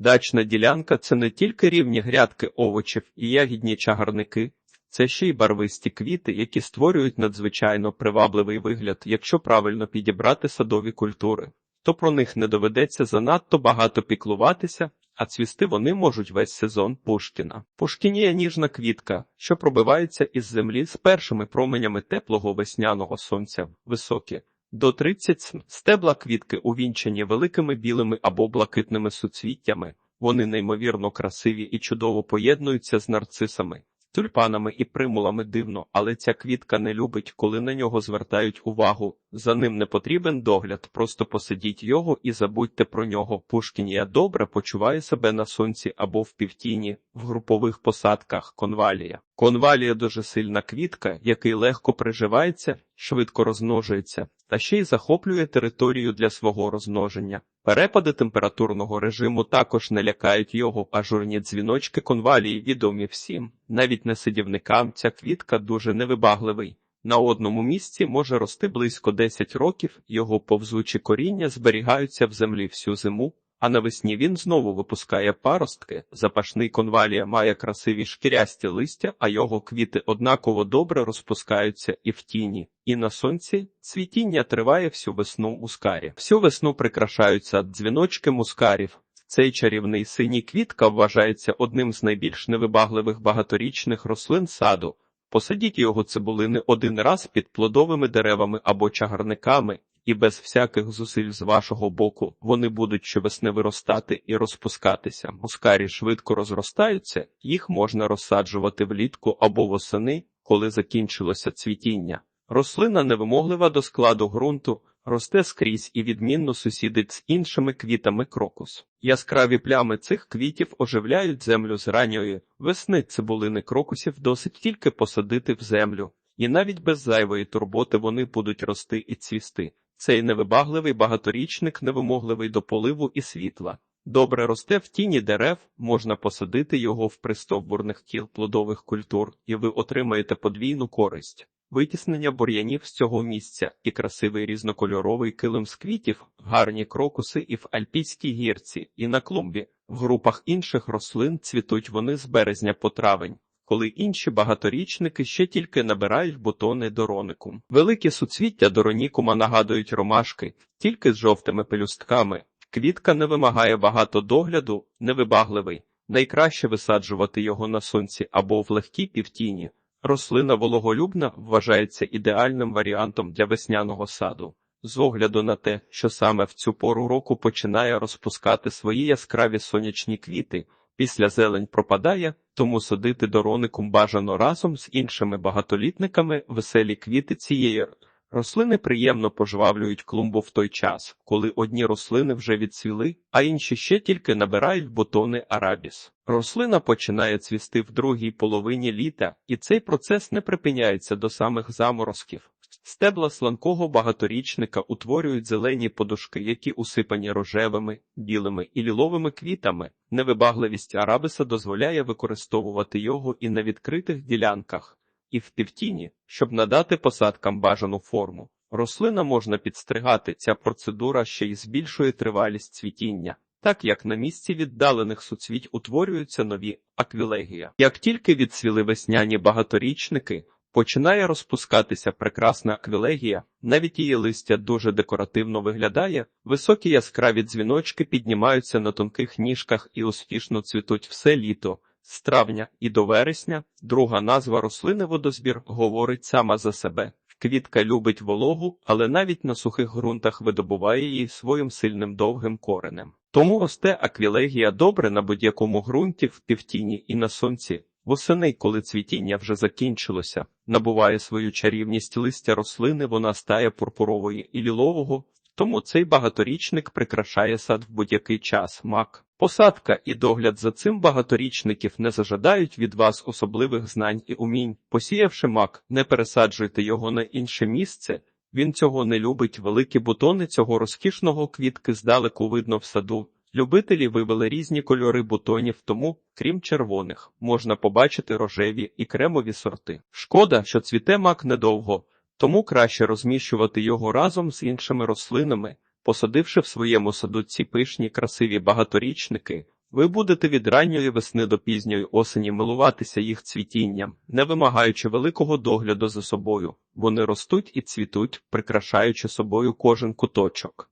Дачна ділянка це не тільки рівні грядки овочів і ягідні чагарники, це ще й барвисті квіти, які створюють надзвичайно привабливий вигляд, якщо правильно підібрати садові культури. То про них не доведеться занадто багато піклуватися, а цвісти вони можуть весь сезон Пушкіна. Пушкінія ніжна квітка, що пробивається із землі з першими променями теплого весняного сонця, високі. До 30 см. стебла квітки увінчені великими білими або блакитними суцвіттями. Вони неймовірно красиві і чудово поєднуються з нарцисами, тюльпанами і примулами дивно, але ця квітка не любить, коли на нього звертають увагу. За ним не потрібен догляд, просто посадіть його і забудьте про нього. Пушкінія добре почуває себе на сонці або в півтіні, в групових посадках конвалія. Конвалія дуже сильна квітка, який легко приживається, швидко розмножується, та ще й захоплює територію для свого розмноження. Перепади температурного режиму також не лякають його, ажурні дзвіночки конвалії відомі всім. Навіть не сидівникам ця квітка дуже невибагливий. На одному місці може рости близько 10 років, його повзучі коріння зберігаються в землі всю зиму, а навесні він знову випускає паростки. Запашний конвалія має красиві шкірясті листя, а його квіти однаково добре розпускаються і в тіні, і на сонці. Цвітіння триває всю весну мускарі. Всю весну прикрашаються дзвіночки мускарів. Цей чарівний синій квітка вважається одним з найбільш невибагливих багаторічних рослин саду. Посадіть його цибулини один раз під плодовими деревами або чагарниками, і без всяких зусиль з вашого боку вони будуть щовесни виростати і розпускатися. Мускарі швидко розростаються, їх можна розсаджувати влітку або восени, коли закінчилося цвітіння. Рослина невимоглива до складу ґрунту, росте скрізь і відмінно сусідить з іншими квітами крокус. Яскраві плями цих квітів оживляють землю з ранньої весни цибулини крокусів досить тільки посадити в землю, і навіть без зайвої турботи вони будуть рости і цвісти. Цей невибагливий багаторічник невимогливий до поливу і світла. Добре росте в тіні дерев, можна посадити його в пристовбурних кіл плодових культур, і ви отримаєте подвійну користь. Витіснення бур'янів з цього місця і красивий різнокольоровий килим з квітів, гарні крокуси і в альпійській гірці, і на клумбі. В групах інших рослин цвітуть вони з березня по травень, коли інші багаторічники ще тільки набирають бутони дороникум. Великі суцвіття доронікума нагадують ромашки, тільки з жовтими пелюстками. Квітка не вимагає багато догляду, невибагливий. Найкраще висаджувати його на сонці або в легкій півтіні. Рослина вологолюбна вважається ідеальним варіантом для весняного саду. З огляду на те, що саме в цю пору року починає розпускати свої яскраві сонячні квіти, після зелень пропадає, тому садити дороникум бажано разом з іншими багатолітниками веселі квіти цієї рослини приємно пожвавлюють клумбу в той час, коли одні рослини вже відцвіли, а інші ще тільки набирають бутони арабіс. Рослина починає цвісти в другій половині літа, і цей процес не припиняється до самих заморозків. Стебла сланкого багаторічника утворюють зелені подушки, які усипані рожевими, білими і ліловими квітами. Невибагливість арабиса дозволяє використовувати його і на відкритих ділянках, і в півтіні, щоб надати посадкам бажану форму. Рослина можна підстригати. Ця процедура ще й збільшує тривалість цвітіння. Так як на місці віддалених суцвіть утворюються нові аквілегія. Як тільки відцвіли весняні багаторічники, починає розпускатися прекрасна аквілегія, навіть її листя дуже декоративно виглядає, високі яскраві дзвіночки піднімаються на тонких ніжках і успішно цвітуть все літо. З травня і до вересня друга назва рослини водозбір говорить сама за себе. Квітка любить вологу, але навіть на сухих ґрунтах видобуває її своїм сильним довгим коренем. Тому росте аквілегія добре на будь-якому ґрунті в півтіні і на сонці. Восени, коли цвітіння вже закінчилося, набуває свою чарівність листя рослини, вона стає пурпурової і лілового, тому цей багаторічник прикрашає сад в будь-який час мак. Посадка і догляд за цим багаторічників не зажадають від вас особливих знань і умінь. Посіявши мак, не пересаджуйте його на інше місце. Він цього не любить. Великі бутони цього розкішного квітки здалеку видно в саду. Любителі вивели різні кольори бутонів, тому, крім червоних, можна побачити рожеві і кремові сорти. Шкода, що цвіте мак недовго, тому краще розміщувати його разом з іншими рослинами. Посадивши в своєму саду ці пишні красиві багаторічники, Ви будете від ранньої весни до пізньої осені милуватися їх цвітінням, не вимагаючи великого догляду за собою. Вони ростуть і цвітуть, прикрашаючи собою кожен куточок.